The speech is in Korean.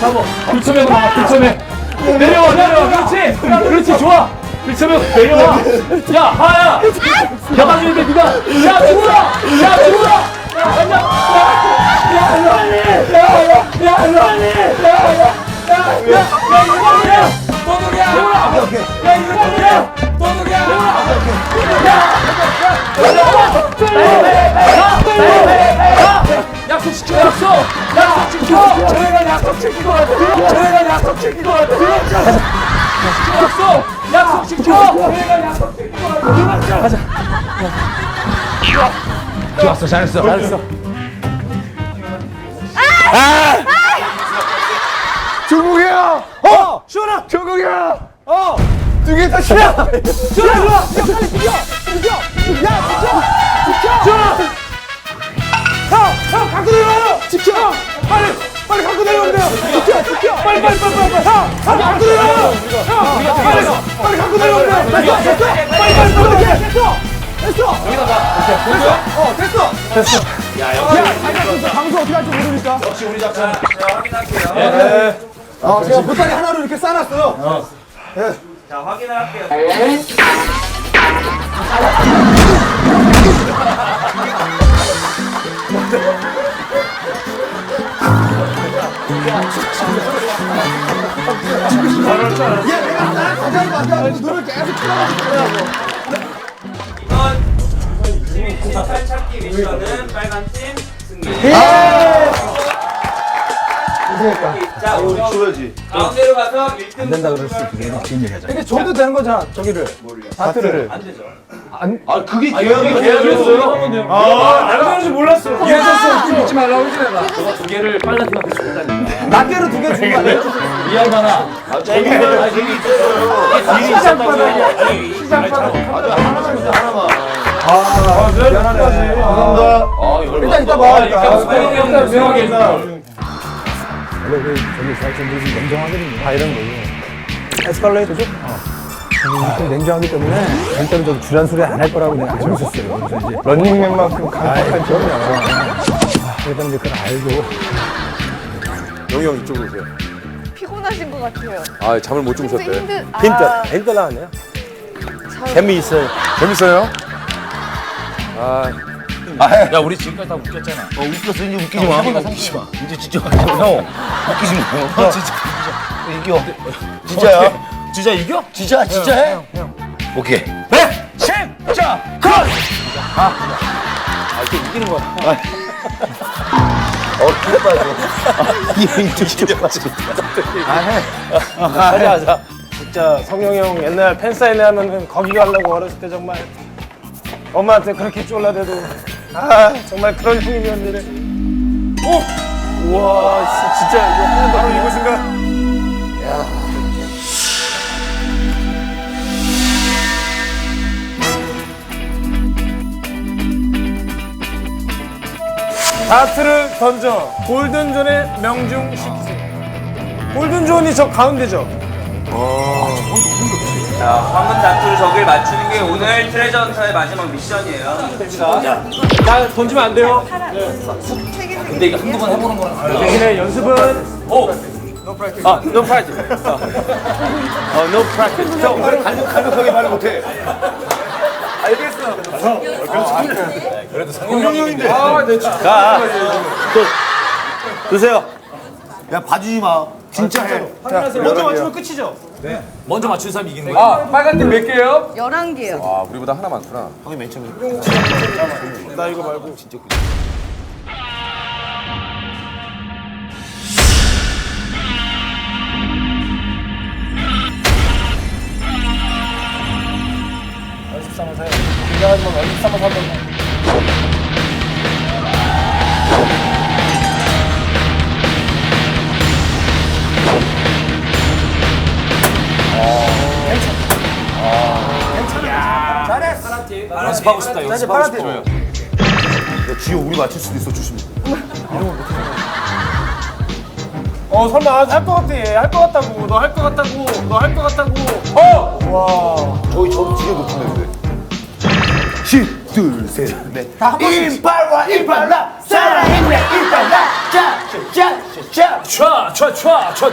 잡어. 불쳐내고 나와, 불쳐내. 내려와, 내려와. 그렇지. 그렇지, 좋아. 불쳐내고 내려와. 야, 하야. 잡아주는데 네가. 야, 죽어라. 야, 죽어라. 야, 가자. 야, 야, 일로 와니. 야, 야, 야, 일로 와니. 야, 야, 야, 야, 야, 이거 뭐야? 도둑이야. 야, 이거 뭐야? 도둑이야. 약속 지키고 돼 저희가 약속 지키고 돼 약속 약속 지켜 저희가 약속 지키고 돼 가자. 좋았어 잘했어. 잘했어. 중국이야! 어! 시원아! 중국이야! 어! 두개 다! 좋아! 좋아 야 빨리 뛰어 뛰어 야 지켜! 형! 빨리 빨리 빨리 빨리! 빨리. 형! 형! 갖고 내려와요! 형! 빨리! 빨리 갖고 내려오면 돼요! 됐어! 됐어! 빨리 빨리 빨리! 됐어! 됐어! 여기다 봐! 됐어! 어! 됐어! 됐어! 야, 여기 방송 어떻게 할지 모르니까. 역시 우리 작전. 제가 확인할게요. 네. 아, 제가 보따리 하나로 이렇게 싸놨어요. 자 확인을 할게요. 얘 내가 딱 가자고 하자고 눈을 계속 이번 시민팀 탈찾기 미션은 빨간 팀 승리. 자, 우리 줘야지. 가운데로 가서 1등 안 된다 그랬을 때 이게 줘도 되는 거잖아, 저기를. 다트를. 안 되죠. 아, 그게 계약이었어요 아 내가 그런지 몰랐어 이랬었어 웃지 말라고 너가 두 개를 빨라 팀한테 줬다니까 낱개로 두개 준거 아니야? 이 양반아 일단 이따 봐. 수고형 형들 조용하게 해줘 에스컬레이터죠? 좀 냉정하기 때문에 절대로 좀 주란 소리 안 할 거라고 내가 알고 있었어요. 그래서 이제 런닝맨만큼 강력한 지원이야. 일단 이제 그걸 알고. 영희 형 이쪽으로 오세요. 피곤하신 것 같아요. 아 잠을 못좀 주무셨대. 힘들. 힌트, 아, 힌트 나왔네요. 잘- 재미있어요. 재밌어요? 아 야 우리 지금까지 다 웃겼잖아 어, 웃겼어 이제 웃기지 마. 웃기지 마. 이제 진짜 형 웃기지 마. 형 진짜 이겨. 진짜야? 진짜 이겨? 진짜 진짜 해? 오케이. 네! 진짜 컷! 어기 대 빠져. 이 진짜 빠져. 하자, 하자. 진짜 성룡이 형 옛날 팬사인회 하면은 거기 가려고 어렸을 때 정말 엄마한테 그렇게 쫄라대도 아 정말 그런 형님이었는데 어? 우와 씨, 진짜 이거 하는 바로 이곳인가? 다트를 던져 골든존에 명중시키세요 골든존이 저 가운데죠? 자, 황금 다투를 적을 맞추는 게 오늘 트레저 헌터의 마지막 미션이에요. 나 던지면 안 돼요 근데 이거 한두 번 해보는 거랑 달라 대신에 연습은 오! 아, no practice. 어, no practice. 형, 간격 간격하게 말을 못해. 드세요. 야 봐주지 마. 진짜 해. 먼저 맞추면 끝이죠? 먼저 맞춘 사람이 이기는 거야 아 빨간 팀몇 개예요? 11개요. 아, 우리보다 하나 많구나. 형이 맨 처음에. 나 이거 말고 진짜 연 한번 연습하고 싶다 연습하고 싶어 야 지효 우리 맞출 수도 있어 조심해. 어 설마 할 것 같아 할것 같다고 너 할 것 같다고 너 할 것 같다고 어! 와 저기 저 뒤에 높은데. 시, 둘, 셋, 넷. 임팔과 임팔라 사랑했네 임팔라 짜 짜짜 차, 차, 차, 차, 차.